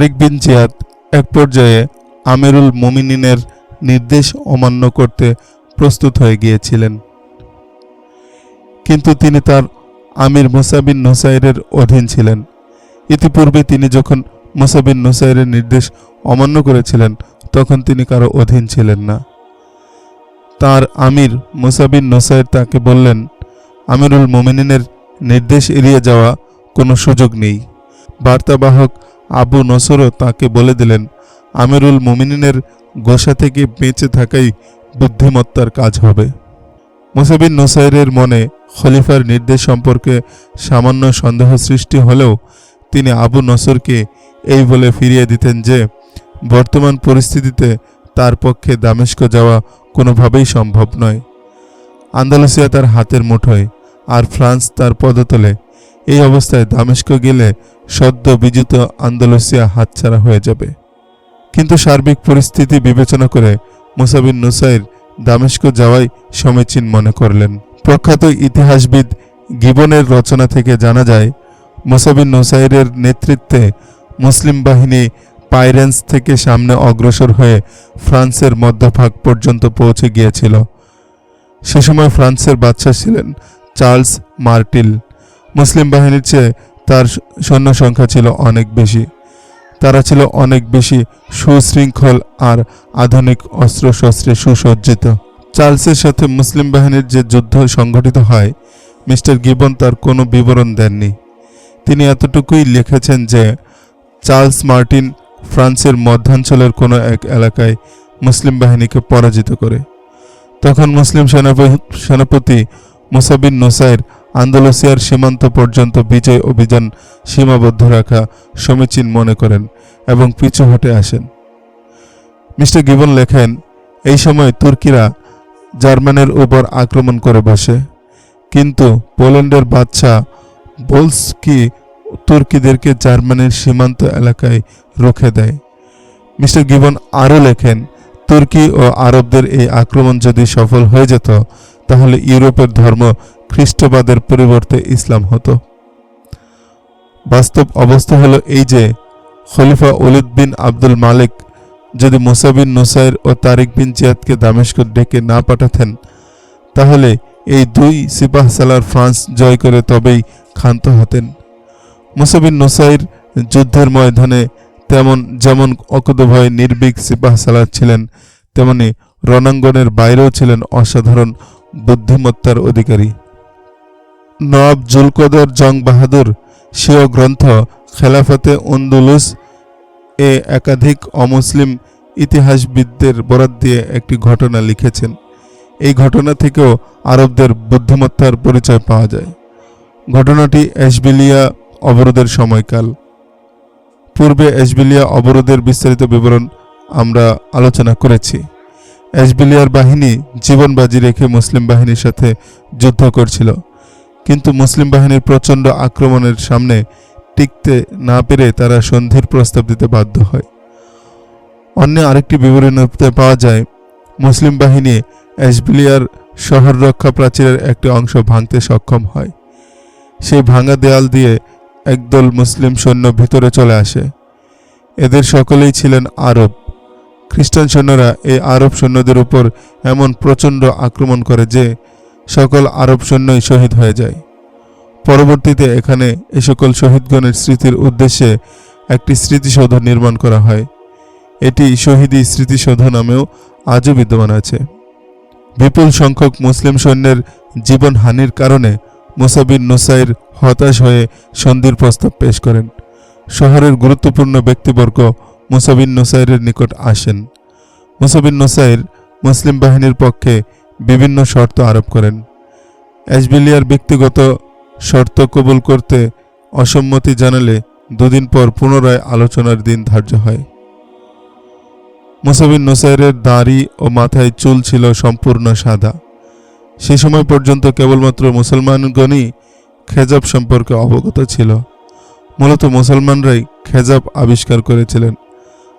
তারিক bin Ziyad এক পর্যায়ে আমিরুল মুমিনিনের নির্দেশ অমান্য করতে প্রস্তুত হয়ে গিয়েছিলেন। কিন্তু তিনি তার আমির মুসাবিন নুসাইরের অধীন ছিলেন। ইতিপূর্বে তিনি যখন মুসাবিন নুসাইরের নির্দেশ অমান্য করেছিলেন, তখন তিনি কারও অধীন ছিলেন না। তার আমির মুসাবিন নোসাইর তাকে বললেন, আমিরুল মোমিনিনের নির্দেশ এড়িয়ে যাওয়া কোনো সুযোগ নেই। বার্তাবাহক আবু নসরও তাকে বলে দিলেন, আমিরুল মোমিনিনের গোসা থেকে বেঁচে থাকাই বুদ্ধিমত্তার কাজ হবে। মুসাবিন নুসাইরের মনে খলিফার নির্দেশ সম্পর্কে সামান্য সন্দেহ সৃষ্টি হলেও তিনি আবু নসরকে এই বলে ফিরিয়ে দিতেন যে, বর্তমান পরিস্থিতিতে তার পক্ষে দামেস্ক যাওয়া কোনোভাবেই সম্ভব নয়। আন্দালুসিয়া তার হাতের মুঠোয় আর ফ্রান্স তার পদতলে এই অবস্থায় দামেস্ক গেলে সদ্য বিজিত আন্দালুসিয়া হাতছাড়া হয়ে যাবে। কিন্তু সার্বিক পরিস্থিতি বিবেচনা করে মুসাবিন নুসাইর দামেস্ক যাওয়াই সমীচীন মনে করলেন। প্রখ্যাত ইতিহাসবিদ গিবনের রচনা থেকে জানা যায় মুসাবিন নুসাইরের নেতৃত্বে মুসলিম বাহিনী পাইরেন্স থেকে সামনে অগ্রসর হয়ে ফ্রান্সের মধ্যভাগ পর্যন্ত পৌঁছে গিয়েছিল। সে সময় ফ্রান্সের বাদশাহ ছিলেন চার্লস মার্টিল। মুসলিম বাহিনীর চেয়ে তার সৈন্য সংখ্যা ছিল অনেক বেশি। তারা ছিল অনেক বেশি সুশৃঙ্খল আর আধুনিক অস্ত্রশস্ত্রে সুসজ্জিত। চার্লসের সাথে মুসলিম বাহিনীর যে যুদ্ধ সংঘটিত হয়, মিস্টার গিবন তার কোনো বিবরণ দেননি। তিনি এতটুকুই লিখেছেন যে, চার্লস মার্টিন ফ্রান্সের মধ্যাঞ্চলের কোনো এক এলাকায় মুসলিম বাহিনীকে পরাজিত করে। তখন মুসলিম সেনাপ- সেনাপতি মুসাবিন নোসাইর আন্দালুসিয়ার সীমান্ত পর্যন্ত বিজয় অভিযান সীমাবদ্ধ রাখা সমীচীন মনে করেন এবং পিছু হটে আসেন। মিস্টার গিবন লেখেন, এই সময় তুর্কিরা জার্মানের উপর আক্রমণ করে বসে, কিন্তু পোল্যান্ডের বাদশাহ বোলস্কি তুর্কিদেরকে জার্মানির সীমান্ত এলাকায় রুখে দেয়। মিস্টার গিবন আরও লেখেন, তুর্কি ও আরবদের এই আক্রমণ যদি সফল হয়ে যেত, তাহলে ইউরোপের ধর্ম খ্রিস্টবাদের পরিবর্তে ইসলাম হতো। বাস্তব অবস্থা হলো এই যে, খলিফা ওলিদ বিন আব্দুল মালিক যদি মুসা বিন নুসাইর ও তারিক বিন জিয়াদকে দামেস্ক ডেকে না পাঠাতেন, তাহলে এই দুই সিপাহ সালার ফ্রান্স জয় করে তবেই ক্ষান্ত হতেন। মুসা বিন নুসাইর যুদ্ধের ময়দানে তেমন যেমন অকুতভয় নির্ভীক সিপাহ সালার ছিলেন, তেমনি রণাঙ্গনের বাইরেও ছিলেন অসাধারণ বুদ্ধিমত্তার অধিকারী। নবাব জুলকদর জং বাহাদুর স্বীয় গ্রন্থ খেলাফতে উন্দুলুস এ একাধিক অমুসলিম ইতিহাসবিদদের বরাত দিয়ে একটি ঘটনা লিখেছেন। এই ঘটনা থেকেও আরবদের বুদ্ধিমত্তার পরিচয় পাওয়া যায়। ঘটনাটি এশবিলিয়া অবরোধের সময়কাল। পূর্বে এশবিলিয়া অবরোধের বিস্তারিত বিবরণ আমরা আলোচনা করেছি। এশবিলিয়ার বাহিনী জীবন বাজি রেখে মুসলিম বাহিনীর সাথে যুদ্ধ করছিল। কিন্তু মুসলিম বাহিনীর প্রচণ্ড আক্রমণের সামনে টিকতে না পেরে তারা সন্ধির প্রস্তাব দিতে বাধ্য হয়। অন্য আরেকটি বিবরণীতে পাওয়া যায়, মুসলিম বাহিনী এশবিলিয়ার শহর রক্ষা প্রাচীরের একটি অংশ ভাঙতে সক্ষম হয়। সেই ভাঙা দেয়াল দিয়ে একদল মুসলিম সৈন্য ভিতরে চলে আসে। এদের সকলেই ছিলেন আরব। খ্রিস্টান সৈন্যরা এই আরব সৈন্যদের উপর এমন প্রচণ্ড আক্রমণ করে যে সকল আরব সৈন্যই শহীদ হয়ে যায়। পরবর্তীতে এখানে এ সকল শহীদগণের স্মৃতির উদ্দেশ্যে একটি স্মৃতিসৌধ নির্মাণ করা হয়। এটি শহীদি স্মৃতিসৌধ নামেও আজও বিদ্যমান আছে। বিপুল সংখ্যক মুসলিম সৈন্যের জীবনহানির কারণে মুসাবিন নুসাইর হতাশ হয়ে সন্ধির প্রস্তাব পেশ করেন। শহরের গুরুত্বপূর্ণ ব্যক্তিবর্গ মুসাবিন নুসাইরের নিকট আসেন। মুসাবিন নুসাইর মুসলিম বাহিনীর পক্ষে বিভিন্ন শর্ত আরোপ করেন। এশবিলিয়ার ব্যক্তিগত শর্ত কবুল করতে অসম্মতি জানালে দুদিন পর পুনরায় আলোচনার দিন ধার্য হয়। মুসাবিন নোসাইরের দাড়ি ও মাথায় চুল ছিল সম্পূর্ণ সাদা। সে সময় পর্যন্ত কেবলমাত্র মুসলমানগণই খেজাব সম্পর্কে অবগত ছিল। মূলত মুসলমানরাই খেজাব আবিষ্কার করেছিলেন।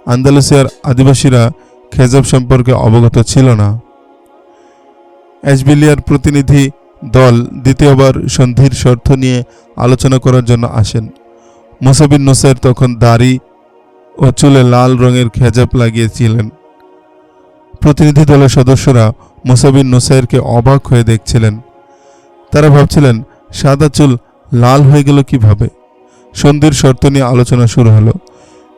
আন্দালুসিয়ার আদিবাসীরা খেজাব সম্পর্কে অবগত ছিল না। এশবিলিয়ার প্রতিনিধি দল দ্বিতীয়বার সন্ধির শর্ত নিয়ে আলোচনা করার জন্য আসেন। মুসাবিন নুসাইর তখন দাড়ি ও চুলে লাল রঙের খেজাব লাগিয়েছিলেন। প্রতিনিধি দলের সদস্যরা মুসাবিন নুসাইরকে অবাক হয়ে দেখছিলেন। তারা ভাবছিলেন, সাদা চুল লাল হয়ে গেল কীভাবে? সন্ধির শর্ত নিয়ে আলোচনা শুরু হলো,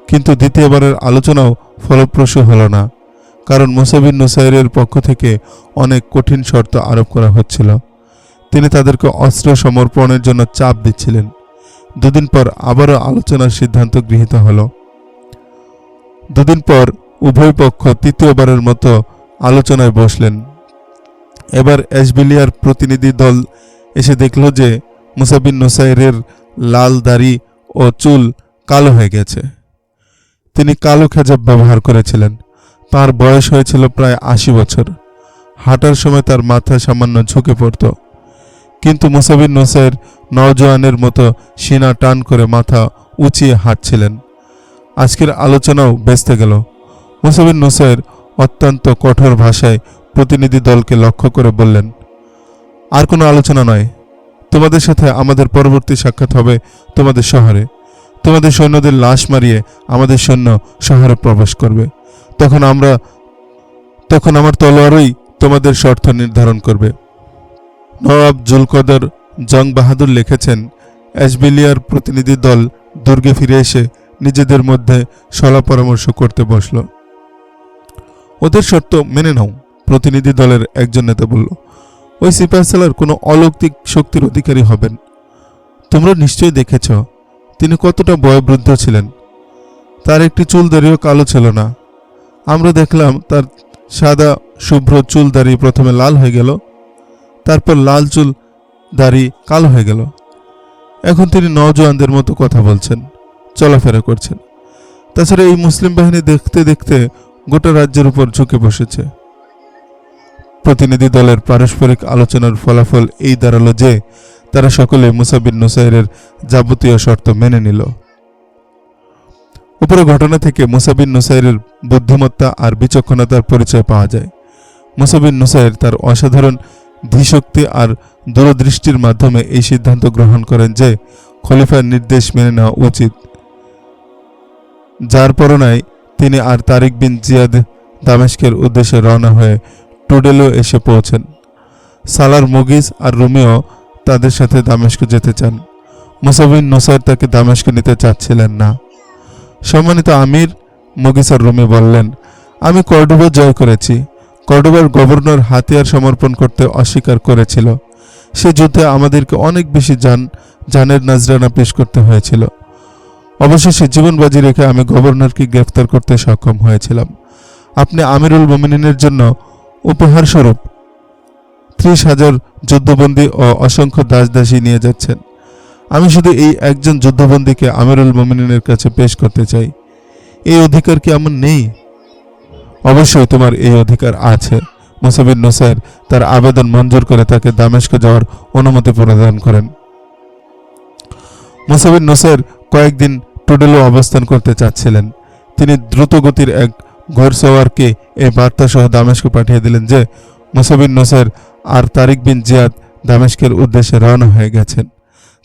কিন্তু দ্বিতীয়বারের আলোচনাও ফলপ্রসূ হলো না। কারণ মুসাবিন নুসাইরের পক্ষ থেকে অনেক কঠিন শর্ত আরোপ করা হচ্ছিল। তিনি তাদেরকে অস্ত্র সমর্পণের জন্য চাপ দিচ্ছিলেন। দুদিন পর আবারও আলোচনার সিদ্ধান্ত গৃহীত হল। দুদিন পর উভয় পক্ষ তৃতীয়বারের মতো আলোচনায় বসলেন। এবার এসবিলিয়ার প্রতিনিধি দল এসে দেখল যে মুসাবিন নুসাইরের লাল দাড়ি ও চুল কালো হয়ে গেছে। তিনি কালো খেজাব ব্যবহার করেছিলেন। তার বয়স হয়েছিল প্রায় আশি বছর। হাঁটার সময় তার মাথা সামান্য ঝুঁকে পড়ত। কিন্তু মুসাবিন নুসাইর নওজোয়ানের মতো সিনা টান করে মাথা উঁচিয়ে হাঁটছিলেন। আজকের আলোচনাও বেসতে গেল। মুসাবিন নুসাইর অত্যন্ত কঠোর ভাষায় প্রতিনিধি দলকে লক্ষ্য করে বললেন, আর কোনো আলোচনা নয়। তোমাদের সাথে আমাদের পরবর্তী সাক্ষাৎ হবে তোমাদের শহরে। তোমাদের সৈন্যদের লাশ মারিয়ে আমাদের সৈন্য শহরে প্রবেশ করবে। তখন আমরা, তখন আমার তলোয়ারই তোমাদের শর্ত নির্ধারণ করবে। নওয়াব জুলকদর জং বাহাদুর লিখেছেন অ্যাশবিলিয়ার প্রতিনিধি দল দুর্গে ফিরে এসে নিজেদের মধ্যে সলা পরামর্শ করতে বসল। ওদের শর্ত মেনে নাও, প্রতিনিধি দলের একজন নেতা বলল। ওই সিপাহসালার কোনো অলৌকিক শক্তির অধিকারী হবেন। তোমরা নিশ্চয়ই দেখেছ, তিনি কতটা বয়োবৃদ্ধ ছিলেন। তার একটি চুল দাড়িও কালো ছিল না। আমরা দেখলাম তার সাদা শুভ্র চুল দাড়ি প্রথমে লাল হয়ে গেল, তারপর লাল চুল দাড়ি কালো হয়ে গেল। এখন তিনি নওজোয়ানদের মতো কথা বলছেন, চলাফেরা করছেন। তাছাড়া এই মুসলিম বাহিনী দেখতে দেখতে গোটা রাজ্যের উপর ঝুঁকে বসেছে। প্রতিনিধি দলের পারস্পরিক আলোচনার ফলাফল এই দাঁড়াল যে, তারা সকলে মুসাবিন নুসাইরের যাবতীয় শর্ত মেনে নিল। উপরে ঘটনা থেকে মুসাবিন নুসাইরের বুদ্ধিমত্তা আর বিচক্ষণতার পরিচয় পাওয়া যায়। মুসাবিন নুসাইর তার অসাধারণ ধীশক্তি আর দূরদৃষ্টির মাধ্যমে এই সিদ্ধান্ত গ্রহণ করেন যে, খলিফার নির্দেশ মেনে নেওয়া উচিত। যার পরনায় তিনি আর তারিক বিন জিয়াদ দামেস্কের উদ্দেশ্যে রওনা হয়ে টুডেলো এসে পৌঁছেন। সালার মুগিস আর রোমিও তাদের সাথে দামেস্ক যেতে চান। মুসাবিন নোসার তাকে দামেস্ক নিতে চাচ্ছিলেন না। সম্মানিত আমির মুগিস আর রুমি বললেন, আমি কর্ডোবা জয় করেছি। কর্ডোবার গভর্নর হাতিয়ার সমর্পণ করতে অস্বীকার করেছিল। সে যুদ্ধে আমাদেরকে অনেক বেশি জান, জানের নাজরানা পেশ করতে হয়েছিল। অবশেষে জীবন বাজি রেখে আমি গভর্নরকে গ্রেফতার করতে সক্ষম হয়েছিলাম। আপনি আমিরুল মোমিনিনের জন্য উপহারস্বরূপ ত্রিশ হাজার যুদ্ধবন্দী ও অসংখ্য দাসদাসী নিয়ে যাচ্ছেন। আমি শুধু এই একজন যুদ্ধবন্দীকে আমিরুল মোমিনিনের কাছে পেশ করতে চাই। এই অধিকার কি আমার নেই? অবশ্যই তোমার এই অধিকার আছে। মুসাবিন নোসাইর তার আবেদন মঞ্জুর করে তাকে দামেস্ক যাওয়ার অনুমতি প্রদান করেন। মুসাবিন নোসাইর কয়েকদিন টুডেলো অবস্থান করতে চাচ্ছিলেন। তিনি দ্রুতগতির এক ঘোরসওয়ারকে এই বার্তা সহ দামেস্ক পাঠিয়ে দিলেন যে মুসাবিন নোসাইর আর তারিক বিন জিয়াদ দামেস্কের উদ্দেশ্যে রওনা হয়ে গেছেন।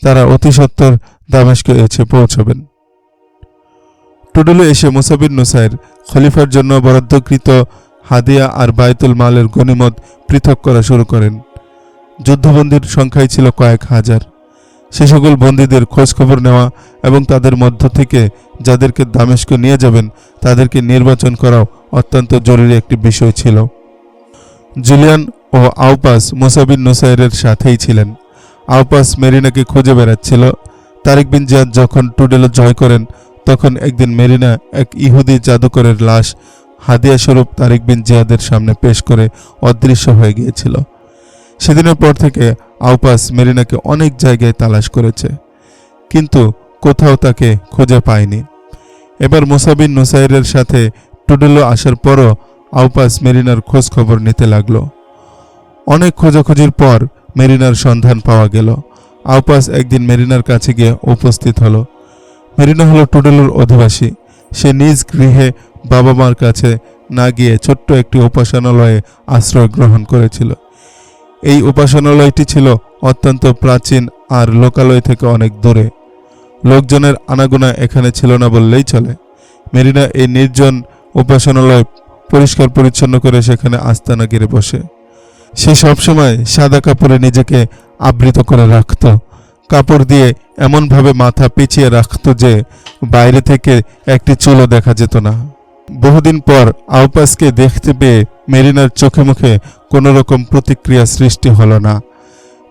তারা অতি সত্বর দামেস্কে এসে পৌঁছবেন। টুডেলো এসে মুসাবিন নুসাইর খলিফার জন্য বরাদ্দকৃত হাদিয়া আর বায়তুল মালের গনিমত পৃথক করা শুরু করেন। যুদ্ধবন্দীর সংখ্যাই ছিল কয়েক হাজার। সে সকল বন্দীদের খোঁজখবর নেওয়া এবং তাদের মধ্য থেকে যাদেরকে দামেস্ক নিয়ে যাবেন, তাদেরকে নির্বাচন করাও অত্যন্ত জরুরি একটি বিষয় ছিল। জুলিয়ান ও আউপাস মুসাবিন নুসাইরের সাথেই ছিলেন। আউপাস মেরিনাকে খুঁজে বেড়াচ্ছিল। তারিক বিন জিয়াদ যখন টুডেলো জয় করেন, তখন একদিন মেরিনা এক ইহুদি জাদুকরের লাশ হাদিয়া স্বরূপ তারিক বিন জিয়াদের সামনে পেশ করে অদৃশ্য হয়ে গিয়েছিল। সেদিনের পর থেকে আউপাস মেরিনাকে অনেক জায়গায় তালাশ করেছে, কিন্তু কোথাও তাকে খুঁজে পায়নি। এবার মুসাবিন নুসাইরের সাথে টুডেলো আসার পরও আউপাস মেরিনার খোঁজ খবর নিতে লাগল। অনেক খোঁজাখুঁজির পর মেরিনার সন্ধান পাওয়া গেল। আউপাস একদিন মেরিনার কাছে গিয়ে উপস্থিত হলো। মেরিনা হলো টুডেলোর অধিবাসী। সে নিজ গৃহে বাবা মার কাছে না গিয়ে ছোট্ট একটি উপাসনালয়ে আশ্রয় গ্রহণ করেছিল। এই উপাসনালয়টি ছিল অত্যন্ত প্রাচীন আর লোকালয় থেকে অনেক দূরে। লোকজনের আনাগোনা এখানে ছিল না বললেই চলে। মেরিনা এই নির্জন উপাসনালয় পরিষ্কার পরিচ্ছন্ন করে সেখানে আস্তানা গেড়ে বসে। সে সবসময় সাদা কাপড়ে নিজেকে আবৃত করে রাখত। কাপড় দিয়ে এমনভাবে মাথা পিছিয়ে রাখত যে বাইরে থেকে একটি চুলও দেখা যেত না। বহুদিন পর আউপাসকে দেখতে পেয়ে মেরিনার চোখে মুখে কোনো রকম প্রতিক্রিয়া সৃষ্টি হলো না।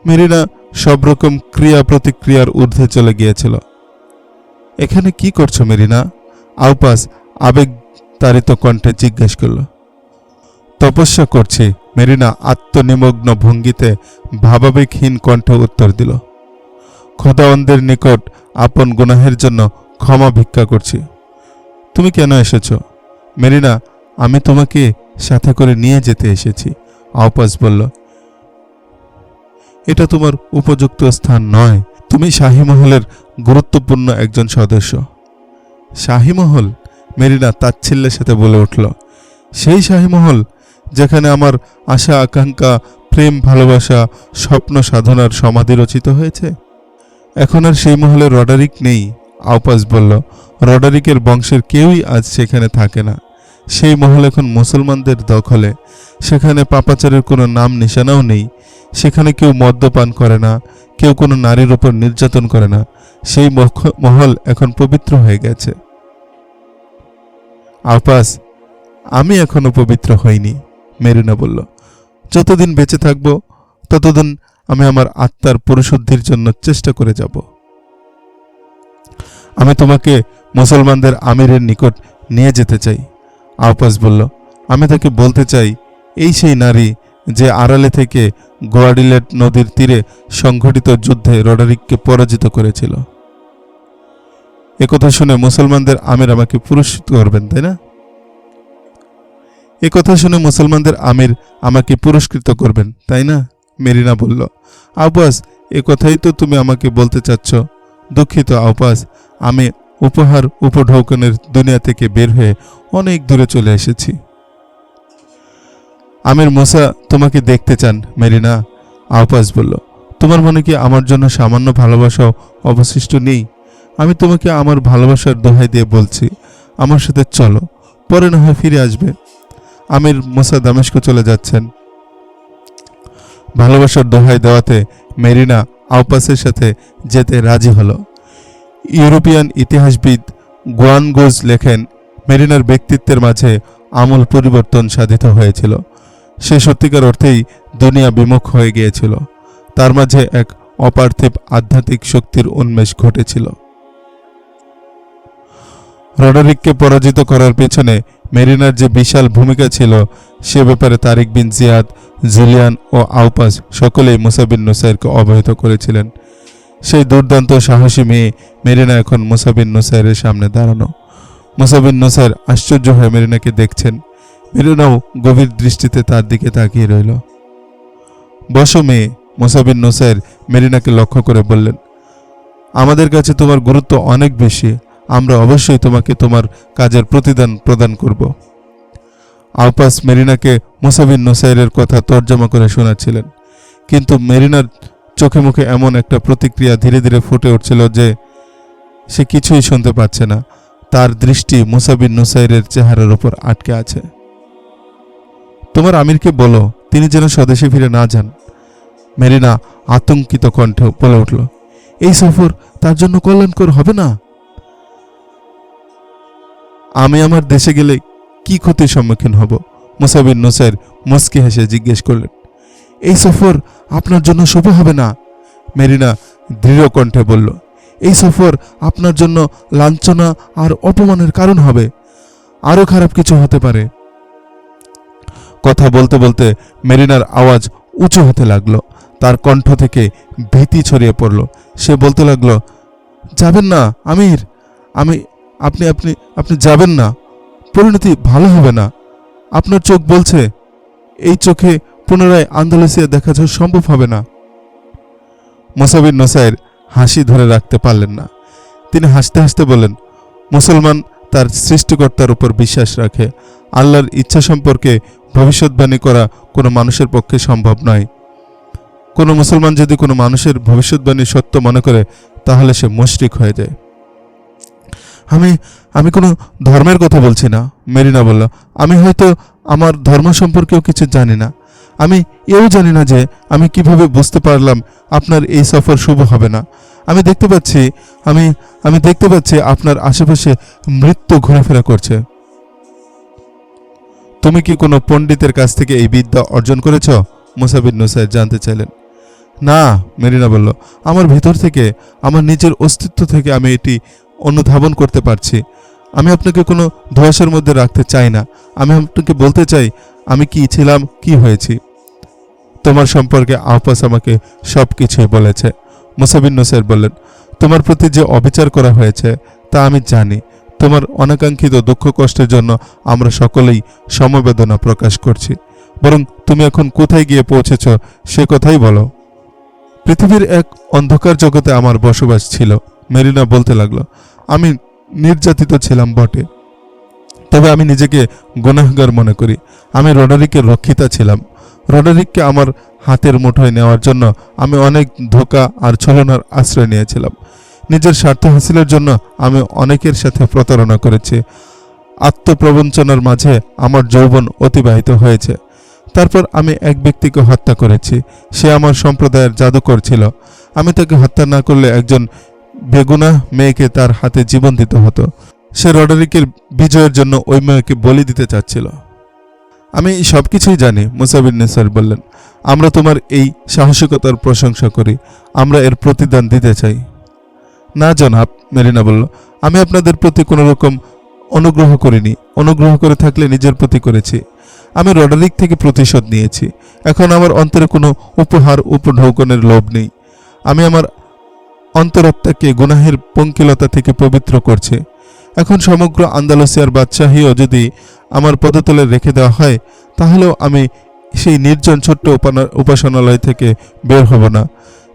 মেরিনা সব রকম ক্রিয়া প্রতিক্রিয়ার ঊর্ধ্বে চলে গিয়েছিল। এখানে কি করছ মেরিনা? আউপাস আবেগ তাড়িত কণ্ঠে জিজ্ঞেস করল। তপস্যা করছি মেরিনা আত্মনিমগ্ন ভঙ্গিতে ভাবাবেগহীন কণ্ঠে উত্তর দিল খোদাওয়ানদের নিকট আপন গুনাহের জন্য ক্ষমা ভিক্ষা করছি। তুমি কেন এসেছ? মেরিনা, আমি তোমাকে সাথে করে নিয়ে যেতে এসেছি। আওপাস বলল, এটা তোমার উপযুক্ত স্থান নয়। তুমি শাহী মহলের গুরুত্বপূর্ণ একজন সদস্য। শাহী মহল? মেরিনা তাচ্ছিল্যের সাথে বলে উঠল, সেই শাহী মহল যেখানে আমার আশা, আকাঙ্ক্ষা, প্রেম, ভালোবাসা, স্বপ্ন সাধনার সমাধি রচিত হয়েছে। এখন আর সেই মহলে রডারিক নেই, আওপাস বলল। রডারিকের বংশের কেউই আজ সেখানে থাকে না। সেই মহল এখন মুসলমানদের দখলে। সেখানে পাপাচারের কোনো নাম নিশানাও নেই। সেখানে কেউ মদ্যপান করে না, কেউ কোনো নারীর ওপর নির্যাতন করে না। সেই মহল এখন পবিত্র হয়ে গেছে। আপাস আমি এখনও পবিত্র হইনি। মেরিনা বলল, যতদিন বেঁচে থাকব, ততদিন আমি আমার আত্মার পরিশুদ্ধির জন্য চেষ্টা করে যাব। আমি তোমাকে মুসলমানদের আমিরের নিকট নিয়ে যেতে চাই। আওপাস বলল, আমি তাকে বলতে চাই, এই সেই নারী যে আড়ালে থেকে গোয়াডিলেট নদীর তীরে সংঘটিত যুদ্ধে রডারিককে পরাজিত করেছিল। একথা শুনে মুসলমানদের আমির আমাকে পুরস্কৃত করবেন, তাই না? একথা শুনে মুসলমানদের আমির আমাকে পুরস্কৃত করবেন, তাই না? মেরিনা বলল, আব্বাস, এ কথাই তো তুমি আমাকে বলতে চাচ্ছ। দুঃখিত, আব্বাস, আমি উপহার উপঢৌকনের দুনিয়া থেকে বের হয়ে অনেক দূরে চলে এসেছি। আমির মোসা, তোমাকে দেখতে চান, মেরিনা। আওপাস বলল, তোমার মনে কি আমার জন্য সামান্য ভালোবাসাও অবশিষ্ট নেই? আমি তোমাকে আমার ভালোবাসার দোহাই দিয়ে বলছি, আমার সাথে চলো, পরে না হয় ফিরে আসবে। আমির মোসা দামেস্ক চলে যাচ্ছেন। ভালোবাসার দোহাই দেওয়াতে মেরিনা আউপাসের সাথে যেতে রাজি হলো। ইউরোপিয়ান ইতিহাসবিদ গোয়ানগোজ লেখেন, মেরিনার ব্যক্তিত্বের মাঝে আমূল পরিবর্তন সাধিত হয়েছিল। সে সত্যিকার অর্থেই দুনিয়া বিমুখ হয়ে গিয়েছিল। তার মাঝে এক অপার্থিব আধ্যাত্মিক শক্তির উন্মেষ ঘটেছিল। রডারিককে পরাজিত করার পেছনে মেরিনার যে বিশাল ভূমিকা ছিল, সে ব্যাপারে তারিক বিন জিয়াদ, জুলিয়ান ও আউপাস সকলেই মুসাবিন নুসাইরকে অবহিত করেছিলেন। সেই দুর্দান্ত সাহসী মেয়ে মেরিনা এখন মুসাবিন নুসাইরের সামনে দাঁড়ানো। মুসাবিন নুসাইর আশ্চর্য হয়ে মেরিনাকে দেখছেন। মেরিনাও গভীর দৃষ্টিতে তার দিকে তাকিয়ে রইল। বসো মেয়ে, মুসাবিন নুসাইর মেরিনাকে লক্ষ্য করে বললেন, আমাদের কাছে তোমার গুরুত্ব অনেক বেশি। আমরা অবশ্যই তোমাকে তোমার কাজের প্রতিদান প্রদান করব। আউপাস মেরিনাকে মুসাবিন নুসাইরের কথা তর্জমা করে শোনাচ্ছিলেন। কিন্তু মেরিনার চোখে মুখে এমন একটা প্রতিক্রিয়া ধীরে ধীরে ফুটে উঠছিল যে সে কিছুই শুনতে পাচ্ছে না। তার দৃষ্টি মুসাবিন নুসাইরের চেহারার উপর আটকে আছে। তোমার আমিরকে বলো, তিনি যেন স্বদেশে ফিরে না যান। মেরিনা আতঙ্কিত কণ্ঠে বলে উঠল, এই সফর তার জন্য কল্যাণকর হবে না? আমি আমার দেশে গেলে কি ক্ষতির সম্মুখীন হব? মুসাবিন নুসাইর মুস্কি হেসে জিজ্ঞেস করলেন, এই সফর আপনার জন্য শুভ হবে না? মেরিনা দৃঢ় কণ্ঠে বলল, এই সফর আপনার জন্য লাঞ্ছনা আর অপমানের কারণ হবে। আরও খারাপ কিছু হতে পারে। কথা বলতে বলতে মেরিনার আওয়াজ উঁচু হতে লাগল। তার কণ্ঠ থেকে ভীতি ছড়িয়ে পড়ল। সে বলতে লাগল, যাবেন না, আমির। আমি আপনি আপনি আপনি যাবেন না। পরিণতি ভালো হবে না। আপনার চোখ বলছে, এই চোখে পুনরায় আন্দালুসিয়া দেখা যাওয়া সম্ভব হবে না। মোসাবির নোসাইর হাসি ধরে রাখতে পারলেন না। তিনি হাসতে হাসতে বললেন, মুসলমান তার সৃষ্টিকর্তার উপর বিশ্বাস রাখে। আল্লাহর ইচ্ছা সম্পর্কে ভবিষ্যৎবাণী করা কোনো মানুষের পক্ষে সম্ভব নয়। কোনো মুসলমান যদি কোনো মানুষের ভবিষ্যৎবাণী সত্য মনে করে, তাহলে সে মুশরিক হয়ে যায়। আমি আমি কোনো ধর্মের কথা বলছি না, মেরিনা বলল। আমি হয়তো আমার ধর্ম সম্পর্কেও কিছু জানি না। আমি এও জানি না যে আমি কীভাবে বুঝতে পারলাম আপনার এই সফর শুভ হবে না। আমি দেখতে পাচ্ছি, আমি আমি দেখতে পাচ্ছি আপনার আশেপাশে মৃত্যু ঘোরাফেরা করছে। তুমি কি কোনো পণ্ডিতের কাছ থেকে এই বিদ্যা অর্জন করেছ? মুসাবির নুসাইর জানতে চাইলেন। না, মেরিনা বলল, আমার ভিতর থেকে, আমার নিজের অস্তিত্ব থেকে আমি এটি অনুধাবন করতে পারছি। আমি আপনাকে কোনো ধোয়াশের মধ্যে রাখতে চাই না। আমি আপনাকে বলতে চাই, আমি কি ছিলাম, কি হয়েছি? তোমার সম্পর্কে আহপাস আমাকে সব কিছুই বলেছে মুসাবিন নুসাইর বললেন, তোমার প্রতি যে অবিচার করা হয়েছে, তা আমি জানি। তোমার অনাকাঙ্ক্ষিত দুঃখ কষ্টের জন্য আমরা সকলেই সমবেদনা প্রকাশ করছি। বরং তুমি এখন কোথায় গিয়ে পৌঁছেছ, সে কথাই বলো। পৃথিবীর এক অন্ধকার জগতে আমার বসবাস ছিল। মেরিনা বলতে লাগল আমি নির্যাতিত ছিলাম বটে। তবে আমি নিজেকে গুনাহগার মনে করি। আমি রডারিকের রক্ষিতা ছিলাম। রডারিককে আমার হাতের মুঠোয় নেওয়ার জন্য আমি অনেক ধোকা আর ছলনার আশ্রয় নিয়েছিলাম। নিজের স্বার্থ হাসিলের জন্য আমি অনেকের সাথে প্রতারণা করেছি। আত্মপ্রবঞ্চনার মাঝে আমার যৌবন অতিবাহিত হয়েছে। তারপর আমি এক ব্যক্তিকে হত্যা করেছি। সে আমার সম্প্রদায়ের জাদুকর ছিল। আমি তাকে হত্যা না করলে একজন বেগুনা মেয়েকে তার হাতে জীবন দিতে হতো। সে রডারিকের বিজয়ের জন্য ওই মেয়েকে বলি দিতে চাচ্ছিল। আমি সব কিছুই জানি মুসাবির নিসার বললেন। আমরা তোমার এই সাহসিকতার প্রশংসা করি, আমরা এর প্রতিদান দিতে চাই। না জনাব, মেরিনা বলল, আমি আপনাদের প্রতি কোনো রকম অনুগ্রহ করিনি। অনুগ্রহ করে থাকলে নিজের প্রতি করেছি। আমি রডারিক থেকে প্রতিশোধ নিয়েছি। এখন আমার অন্তরে কোনো উপহার উপঢৌকনের লোভ নেই। আমি আমার অন্তরাত্মাকে গুনাহের পঙ্কিলতা থেকে পবিত্র করছে। এখন সমগ্র আন্দালুসিয়ার বাদশাহীও যদি আমার পদতলে রেখে দেওয়া হয়, তাহলেও আমি সেই নির্জন ছোট্ট উপাসনালয় থেকে বের হব না,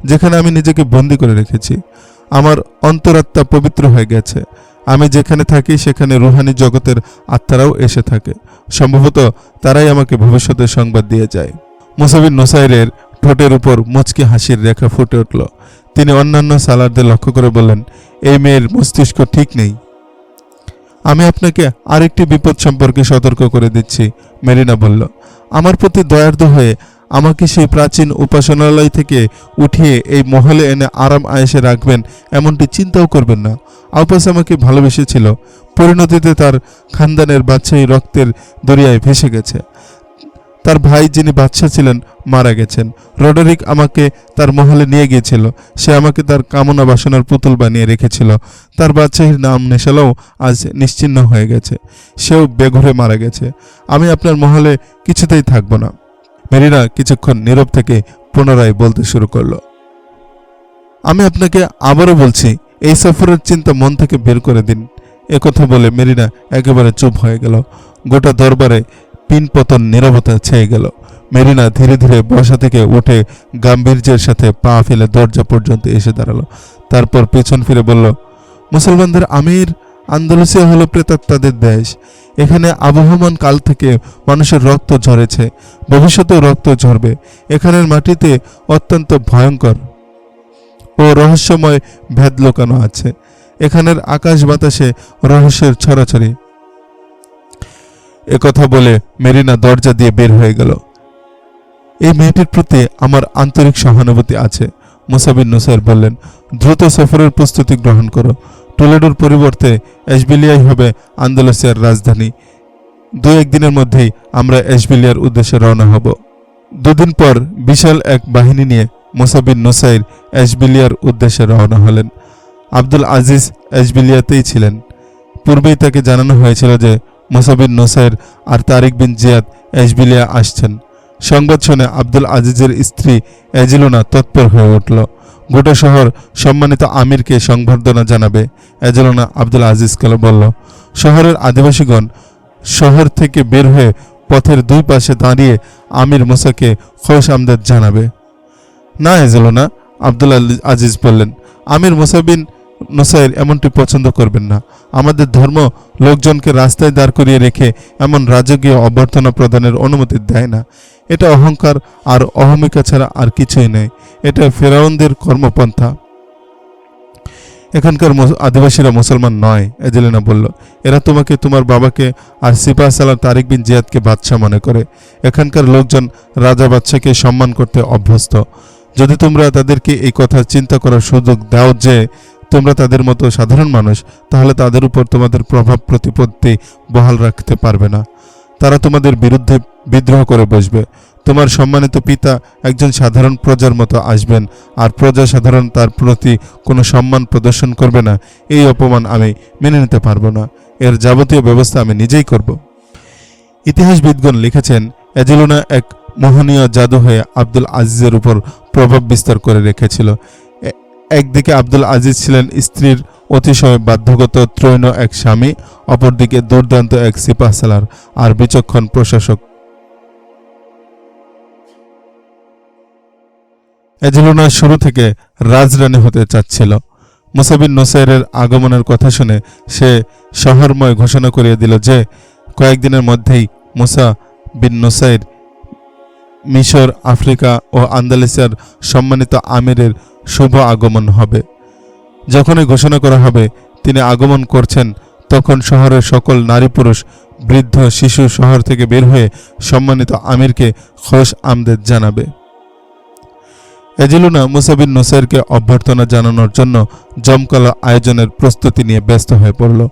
যেখানে আমি নিজেকে বন্দি করে রেখেছি। আমার অন্তরাত্মা পবিত্র হয়ে গেছে। আমি যেখানে থাকি, সেখানে রুহানি জগতের আত্মারাও এসে থাকে। সম্ভবত তারাই আমাকে ভবিষ্যতের সংবাদ দিয়ে যায়। মুসাবিন নোসাইরের ঠোঁটের উপর মুচকি হাসির রেখা ফুটে উঠল। তিনি অন্যান্য সালারদের লক্ষ্য করে বললেন, এই মেয়ের মস্তিষ্ক ঠিক নেই। আমি আপনাকে আরেকটি বিপদ সম্পর্কে সতর্ক করে দিচ্ছি, মেরিনা বলল। আমার প্রতি দয়ার্দ হয়ে আমাকে সেই প্রাচীন উপাসনালয় থেকে উঠিয়ে এই মহলে এনে আরাম আয়েসে রাখবেন এমনটি চিন্তাও করবেন না। আউপাস আমাকে ভালোবেসেছিল। পরিণতিতে তার খানদানের বাদশাহী রক্তের দরিয়ায় ভেসে গেছে। তার ভাই যিনি বাদশাহ ছিলেন, মারা গেছেন। রডরিক আমাকে তার মহলে নিয়ে গিয়েছিল। সে আমাকে তার কামনা বাসনার পুতুল বানিয়ে রেখেছিল। তার বাদশাহীর নাম নেশালাও আজ নিশ্চিহ্ন হয়ে গেছে। সেও বেঘরে মারা গেছে। আমি আপনার মহলে কিছুতেই থাকব না। মেরিনা কিছুক্ষণ নীরব থেকে পুনরায় বলতে শুরু করল, আমি আপনাকে আবারও বলছি, এই সফরের চিন্তা মন থেকে বের করে দিন। একথা বলে মেরিনা একেবারে চুপ হয়ে গেল। গোটা দরবারে পিনপতন নীরবতা ছেয়ে গেল। মেরিনা ধীরে ধীরে বসা থেকে উঠে গাম্ভীর্যের সাথে পা ফেলে দরজা পর্যন্ত এসে দাঁড়াল। তারপর পেছন ফিরে বলল, মুসলমানদের আমির আন্দোলসিয়া হলো প্রেতাত্মাদের দেশ। এখানে আবহমান কাল থেকে মানুষের রক্ত ঝরেছে, ভবিষ্যতেও রক্ত ঝরবে। এখানের মাটিতে অত্যন্ত ভয়ঙ্কর ও রহস্যময় ভেদ লোকানো আছে। এখানের আকাশ বাতাসে রহস্যের ছড়াছড়ি। একথা বলে মেরিনা দরজা দিয়ে বের হয়ে গেল। এই মেয়েটির প্রতি আমার আন্তরিক সহানুভূতি আছে মুসাবিন নুসাইর বললেন। দ্রুত সফরের প্রস্তুতি গ্রহণ করো। টুলেডোর পরিবর্তে এসবিলিয়াই হবে আন্দোলসিয়ার রাজধানী। দু একদিনের মধ্যেই আমরা এসবিলিয়ার উদ্দেশ্যে রওনা হব। দুদিন পর বিশাল এক বাহিনী নিয়ে মোসাবিন নুসাইর এসবিলিয়ার উদ্দেশ্যে রওনা হলেন। আব্দুল আজিজ এসবিলিয়াতেই ছিলেন। পূর্বেই তাকে জানানো হয়েছিল যে মোসাবিন নুসাইর আর তারিক বিন জিয়াদ এসবিলিয়া আসছেন। সংবাদ শুনে আব্দুল আজিজের স্ত্রী এজিলুনা তৎপর হয়ে উঠল। গোটা শহর সম্মানিত আমিরকে সংবর্ধনা জানাবে, এজেলুনা আব্দুল আজিজকে বলল। শহরের আদিবাসীগণ শহর থেকে বের হয়ে পথের দুই পাশে দাঁড়িয়ে আমির মোসাকে খোশ আমদাদ জানাবে। না, এজেলুনা, আব্দুল আজিজ বললেন, আমির মুসাবিন নুসাইর এমনটি পছন্দ করবেন না। আমাদের ধর্ম লোকজনকে রাস্তায় দাঁড় করিয়ে রেখে এমন রাজকীয় অভ্যর্থনা প্রদানের অনুমতি দেয় না। এটা অহংকার আর অহমিকা ছাড়া আর কিছুই নেই। এটা ফেরাউনদের কর্মপন্থা। এখানকার আদিবাসীরা মুসলমান নয়, এজেলিনা বলল। এরা তোমাকে, তোমার বাবাকে আর সিপাহ সালার তারিক বিন জিয়াদকে বাদশাহ মনে করে। এখানকার লোকজন রাজা বাদশাকে সম্মান করতে অভ্যস্ত। যদি তোমরা তাদেরকে এই কথা চিন্তা করার সুযোগ দাও যে তোমরা তাদের মতো সাধারণ মানুষ, তাহলে তাদের উপর তোমাদের প্রভাব প্রতিপত্তি বহাল রাখতে পারবে না। তারা তোমাদের বিরুদ্ধে বিদ্রোহ করে বসবে। তোমার সম্মানিত পিতা একজন সাধারণ প্রজার মতো আসবেন, আর প্রজা সাধারণ তার প্রতি কোনো সম্মান প্রদর্শন করবে না। এই অপমান আমি মেনে নিতে পারব না। এর যাবতীয় ব্যবস্থা আমি নিজেই করব। ইতিহাসবিদগণ লিখেছেন এজেলোনা এক মোহনীয় জাদু হয়ে আব্দুল আজিজের উপর প্রভাব বিস্তার করে রেখেছিল। একদিকে আব্দুল আজিজ ছিলেন স্ত্রীর অতিশয় বাধ্যগত ত্রৈণ এক স্বামী, অপরদিকে দুর্দান্ত এক সিপাহ সালার আর বিচক্ষণ প্রশাসক। এজেলোনা শুরু থেকে রাজরানী হতে চাচ্ছিল। মুসাবিন নোসাইরের আগমনের কথা শুনে সে শহরময় ঘোষণা করিয়ে দিল যে, কয়েকদিনের মধ্যেই মুসা বিন নোসাইর মিশর, আফ্রিকা ও আন্দালিসিয়ার সম্মানিত আমিরের শুভ আগমন হবে। যখনই ঘোষণা করা হবে, তিনি আগমন করছেন, তখন শহরের সকল নারী পুরুষ, বৃদ্ধ, শিশু শহর থেকে বের হয়ে সম্মানিত আমিরকে খোশ আমদেদ জানাবে। এজিলুনা মুসাবিন নোসাইরকে অভ্যর্থনা জানানোর জন্য জমকালো আয়োজনের প্রস্তুতি নিয়ে ব্যস্ত হয়ে পড়ল।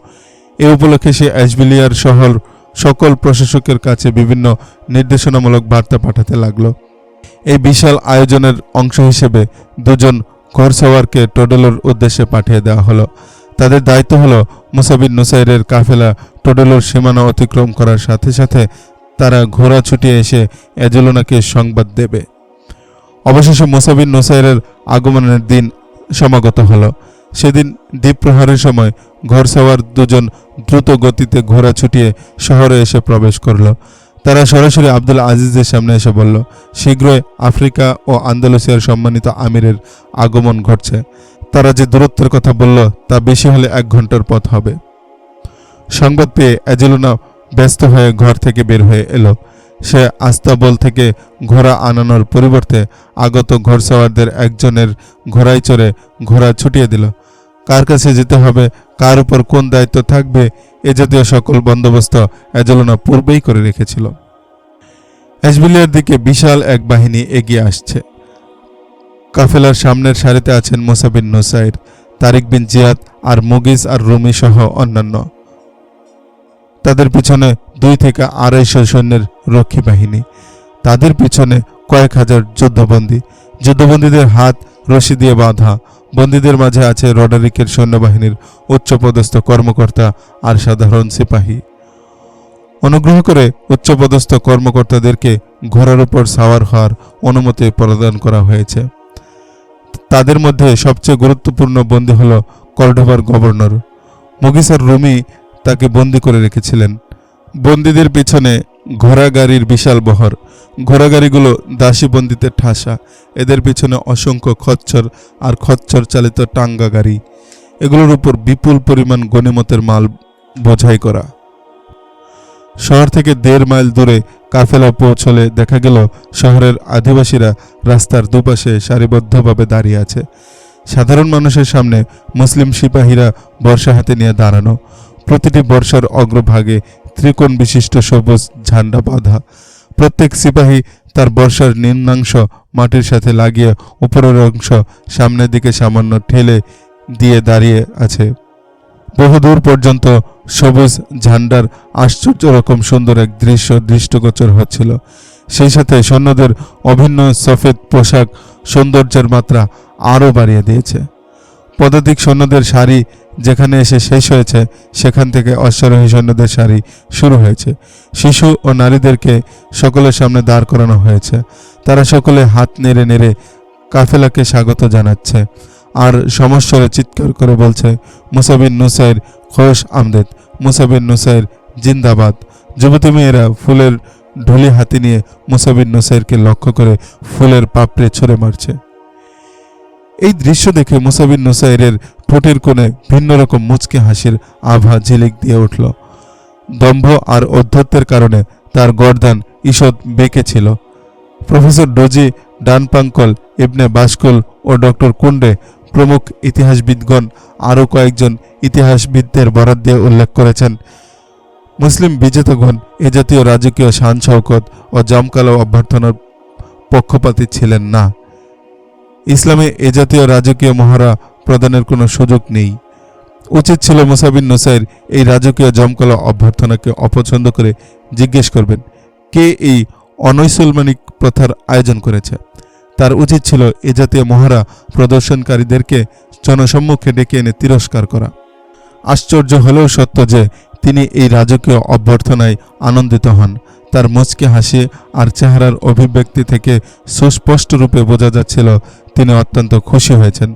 এ উপলক্ষে সে অ্যাশবিলিয়ার শহর সকল প্রশাসকের কাছে বিভিন্ন নির্দেশনামূলক বার্তা পাঠাতে লাগল। এই বিশাল আয়োজনের অংশ হিসেবে দুজন ঘরসওয়ারকে টোডেলোর উদ্দেশ্যে পাঠিয়ে দেওয়া হলো। তাদের দায়িত্ব হলো মুসাবিন নুসাইরের কাফেলা টোডেলোর সীমানা অতিক্রম করার সাথে সাথে তারা ঘোড়া ছুটিয়ে এসে এজেলোনাকে সংবাদ দেবে। অবশেষে মুসাবিন নুসাইরের আগমনের দিন সমাগত হলো। সেদিন দ্বীপ প্রহারের সময় ঘরসওয়ার দুজন দ্রুত গতিতে ঘোড়া ছুটিয়ে শহরে এসে প্রবেশ করল। তারা সরাসরি আব্দুল আজিজের সামনে এসে বলল, শীঘ্রই আফ্রিকা ও আন্দালুসিয়ার সম্মানিত আমিরের আগমন ঘটছে। তারা যে দূরত্বের কথা বলল, তা বেশি হলে এক ঘণ্টার পথ হবে। সংবাদ পেয়ে অ্যাজেলোনা ব্যস্ত হয়ে ঘর থেকে বের হয়ে এলো। সে আস্তাবল থেকে ঘোড়া আনানোর পরিবর্তে আগত ঘোড়সওয়ারদের একজনের ঘোড়ায় চড়ে ঘোড়া ছুটিয়ে দিল। কার কাছে যেতে হবে কার উপর কোন দায়িত্ব থাকবে এ জাতীয় সকল বন্দোবস্ত অ্যাজেলোনা পূর্বেই করে রেখেছিল। এসবিলিয়ার দিকে বিশাল এক বাহিনী এগিয়ে আসছে। কাফেলার সামনের সারিতে আছেন মোসাবিন নোসাইর, তারিক বিন জিয়াদ আর মুগিস আর রুমি সহ অন্যান্য। তাদের পিছনে দুই থেকে আড়াইশো সৈন্যের রক্ষী বাহিনী। তাদের পিছনে কয়েক হাজার যুদ্ধবন্দী। যুদ্ধবন্দীদের হাত রশি দিয়ে বাঁধা। বন্দীদের মাঝে আছে রডারিকের সৈন্যবাহিনীর উচ্চপদস্থ কর্মকর্তা আর সাধারণ সিপাহী। অনুগ্রহ করে উচ্চপদস্থ কর্মকর্তাদেরকে ঘোড়ার উপর সাওয়ার হওয়ার অনুমতি প্রদান করা হয়েছে। তাদের মধ্যে সবচেয়ে গুরুত্বপূর্ণ বন্দী হল কর্ডোভার গভর্নর। মুগিসার রুমি তাকে বন্দি করে রেখেছিলেন। বন্দীদের পিছনে ঘোড়া গাড়ির বিশাল বহর ঘোড়া গাড়িগুলো দাসী ঠাসা। এদের পিছনে অসংখ্য খচ্চর আর খচ্চর চালিত টাঙ্গা গাড়ি। এগুলোর উপর বিপুল পরিমাণ গণিমতের মাল বোঝাই করা। শহর থেকে দেড় মাইল দূরে কাফেলা পৌঁছলে দেখা গেল শহরের আদিবাসীরা রাস্তার দুপাশে সারিবদ্ধভাবে দাঁড়িয়ে আছে। সাধারণ মানুষের সামনে মুসলিম সিপাহীরা বর্ষা হাতে নিয়ে দাঁড়ানো। প্রতিটি বর্ষার অগ্রভাগে ত্রিকোণ বিশিষ্ট সবুজ ঝান্ডা বাঁধা। প্রত্যেক সিপাহী তার বর্ষার নিম্নাংশ মাটির সাথে লাগিয়ে উপরের অংশ সামনের দিকে সামান্য ঠেলে দিয়ে দাঁড়িয়ে আছে। বহুদূর পর্যন্ত সবুজ ঝান্ডার আশ্চর্য রকম সুন্দর এক দৃশ্য দৃষ্টগোচর হচ্ছিল। সেই সাথে সৈন্যদের অভিন্ন সফেদ পোশাক সৌন্দর্যের মাত্রা আরও বাড়িয়ে দিয়েছে। পদাতিক সৈন্যদের সারি যেখানে এসে শেষ হয়েছে, সেখান থেকে অশ্বারোহী সৈন্যদের সারি শুরু হয়েছে। শিশু ও নারীদেরকে সকলের সামনে দাঁড় করানো হয়েছে। তারা সকলে হাত নেড়ে নেড়ে কাফেলাকে স্বাগত জানাচ্ছে। আর সমস্বরে চিৎকার করে বলছে, মুসাবিন নুসাইর খোশ আমদেদ মুসাবিন নুসাইর জিন্দাবাদ। যুবতী মেয়েরা ফুলের ঢুলি হাতে নিয়ে মুসাবিন নুসাইরকে লক্ষ্য করে ফুলের পাপড়ে ছুঁড়ে মারছে। এই দৃশ্য দেখে মুসাবিন নুসাইরের ঠোঁটের কোণে ভিন্ন রকম মুচকে হাসির আভা ঝিলিক দিয়ে উঠল। দম্ভ আর অধ্যত্বের কারণে তার গর্দান ঈষৎ বেঁকে ছিল। প্রফেসর ডোজি ডানপাঙ্কল, ইবনে বাস্কুল ও ডক্টর কুন্ডে প্রমুখ ইতিহাসবিদগণ আরও কয়েকজন ইতিহাসবিদদের বরাদ দিয়ে উল্লেখ করেছেন। মুসলিম বিজেতাগণ এ জাতীয় রাজকীয় শান শওকত ও জমকালো অভ্যর্থনার পক্ষপাতী ছিলেন না। ইসলামে এ জাতীয় রাজকীয় মহারা প্রদানের কোনো সুযোগ নেই। উচিত ছিল মুসাবিন নুসাইর এই রাজকীয় জমকালো অভ্যর্থনাকে অপছন্দ করে জিজ্ঞেস করবেন, কে এই অনৈসলমানিক প্রথার আয়োজন করেছে? তার উচিত ছিল এ জাতীয় মহারা প্রদর্শনকারীদেরকে জনসম্মুখে ডেকে এনে তিরস্কার করা। আশ্চর্য হলেও সত্য যে তিনি এই রাজকীয় অভ্যর্থনায় আনন্দিত হন। তার মুচকে হাসি আর চেহারার অভিব্যক্তি থেকে সুস্পষ্ট রূপে বোঝা যাচ্ছিল তিনি অত্যন্ত খুশি হয়েছেন।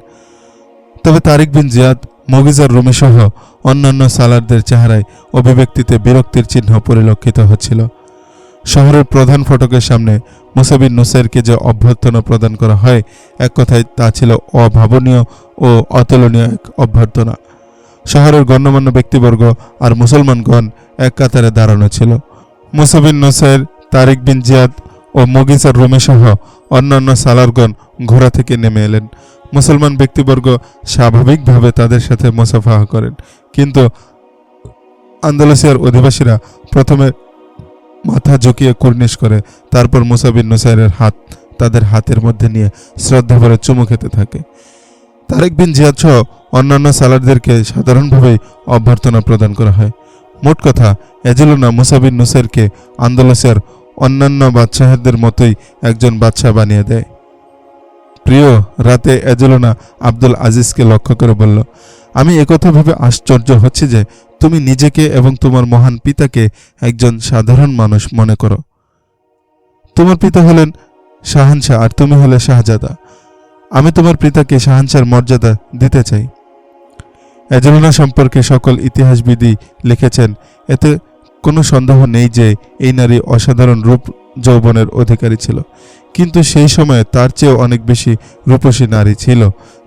তবে তারিক বিন জিয়াদ মগিজার রুমি সহ অন্যান্য সালারদের চেহারায় অভিব্যক্তিতে বিরক্তির চিহ্ন পরিলক্ষিত হচ্ছিল। শহরের প্রধান ফটকের সামনে মুসাবিন নুসাইরকে যে অভ্যর্থনা প্রদান করা হয়, এক কথায় তা ছিল অভাবনীয় ও অতুলনীয় এক অভ্যর্থনা। শহরের গণ্যমান্য ব্যক্তিবর্গ আর মুসলমানগণ এক কাতারে দাঁড়ানো ছিল। মুসাবিন নুসাইর, তারিক বিন জিয়াদ ও মগিজার রুমি সহ অন্যান্য সালারগণ ঘোড়া থেকে নেমে এলেন। মুসলমান ব্যক্তিবর্গ স্বাভাবিকভাবে তাদের সাথে মোসাফাহা করেন। কিন্তু আন্দালুসিয়ার অধিবাসীরা প্রথমে মাথা ঝুঁকিয়ে কুর্নিশ করে, তারপর মুসাবিন নুসাইরের হাত তাদের হাতের মধ্যে নিয়ে শ্রদ্ধা ভরে চুমু খেতে থাকে। তারেক বিন জিয়াদ সহ অন্যান্য সালারদেরকে সাধারণভাবেই অভ্যর্থনা প্রদান করা হয়। মোট কথা এজেলোনা মুসাবিন নুসাইরকে আন্দালুসিয়ার অন্যান্য বাদশাহদের মতোই একজন বাদশাহ বানিয়ে দেয়। প্রিয়, রাতে এজেলোনা আব্দুল আজিজকে লক্ষ্য করে বলল, আমি একথা ভেবে আশ্চর্য হচ্ছি যে তুমি নিজেকে এবং তোমার মহান পিতাকে একজন সাধারণ মানুষ মনে করো। তোমার পিতা হলেন শাহানশাহ আর তুমি হলে শাহজাদা। আমি তোমার পিতাকে শাহানশার মর্যাদা দিতে চাই। এজেলোনা সম্পর্কে সকল ইতিহাসবিদই লিখেছেন, এতে কোনো সন্দেহ নেই যে এই নারী অসাধারণ রূপ যৌবনের অধিকারী ছিল। কিন্তু সেই সময়ে তার চেয়েও অনেক বেশি রূপসী নারী ছিল।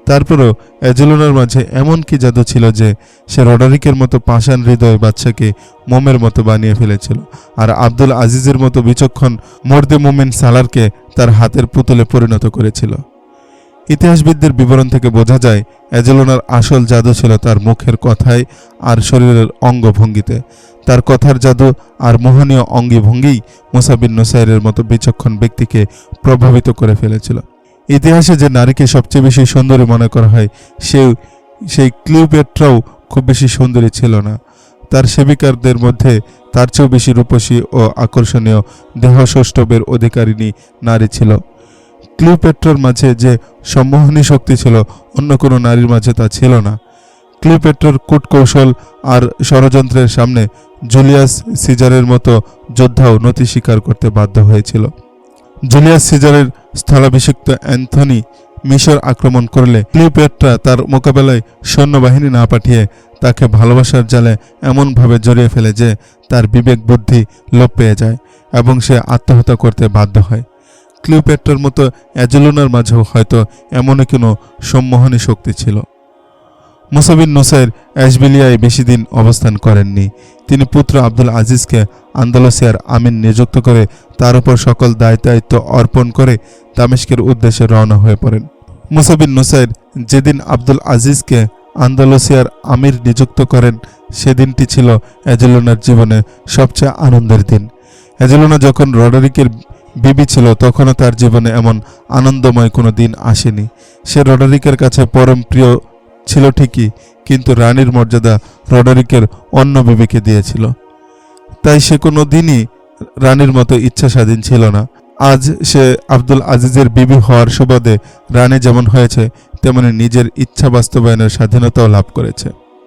তারপরও অ্যাজেলোনার মাঝে এমন কি জাদু ছিল যে সে রডারিকের মতো পাষাণ হৃদয় বাচ্চাকে মোমের মতো বানিয়ে ফেলেছিল আর আব্দুল আজিজের মতো বিচক্ষণ মর্দে মোমেন সালারকে তার হাতের পুতুলে পরিণত করেছিল। ইতিহাসবিদদের বিবরণ থেকে বোঝা যায় অ্যাজেলোনার আসল জাদু ছিল তার মুখের কথায় আর শরীরের অঙ্গভঙ্গিতে। তার কথার জাদু আর মোহনীয় অঙ্গি ভঙ্গিই মুসাবিন নুসাইরের মতো বিচক্ষণ ব্যক্তিকে প্রভাবিত করে ফেলেছিল। ইতিহাসে যে নারীকে সবচেয়ে বেশি সুন্দরী মনে করা হয়, সে, সেই ক্লিওপেট্রাও খুব বেশি সুন্দরী ছিল না। তার সেবিকারদের মধ্যে তার চেয়েও বেশি রূপসী ও আকর্ষণীয় দেহসৌষ্ঠবের অধিকারিণী নারী ছিল। ক্লিওপেট্রার মাঝে যে সম্মোহনী শক্তি ছিল, অন্য কোনো নারীর মাঝে তা ছিল না। ক্লিওপেট্রার কূটকৌশল আর ষড়যন্ত্রের সামনে জুলিয়াস সিজারের মতো যোদ্ধাও নতি স্বীকার করতে বাধ্য হয়েছিল। জুলিয়াস সিজারের স্থলাভিষিক্ত অ্যান্থনি মিশর আক্রমণ করলে ক্লিওপেট্রা তার মোকাবেলায় সৈন্যবাহিনী না পাঠিয়ে তাকে ভালোবাসার জালে এমনভাবে জড়িয়ে ফেলে যে তার বিবেক বুদ্ধি লোপ পেয়ে যায় এবং সে আত্মহত্যা করতে বাধ্য হয়। ক্লিওপেট্রার মতো অ্যাজেলোনার মাঝেও হয়তো এমনই কোনো সম্মোহনী শক্তি ছিল। মুসাবিন নুসাইর অ্যাশবিলিয়ায় বেশি দিন অবস্থান করেননি। তিনি পুত্র আব্দুল আজিজকে আন্দালুসিয়ার আমিন নিযুক্ত করে তার উপর সকল দায় দায়িত্ব অর্পণ করে দামেস্কের উদ্দেশ্যে রওনা হয়ে পড়েন। মুসাবিন নুসাইর যেদিন আব্দুল আজিজকে আন্দালুসিয়ার আমির নিযুক্ত করেন, সেদিনটি ছিল অ্যাজেলোনার জীবনে সবচেয়ে আনন্দের দিন। অ্যাজেলোনা যখন রডারিকের বিবি ছিল, তখনও তার জীবনে এমন আনন্দময় কোনো দিন আসেনি। সে রডারিকের কাছে পরম প্রিয় ছিল ঠিকই, কিন্তু রানীর মর্যাদা রডারিকের অন্য বিবিকে দিয়েছিল। তাই সে কোনো দিনই রানীর মতো ইচ্ছা স্বাধীন ছিল না। আজ সে আব্দুল আজিজের বিবি হওয়ার সুবাদে রানী যেমন হয়েছে, তেমনি নিজের ইচ্ছা বাস্তবায়নের স্বাধীনতাও লাভ করেছে।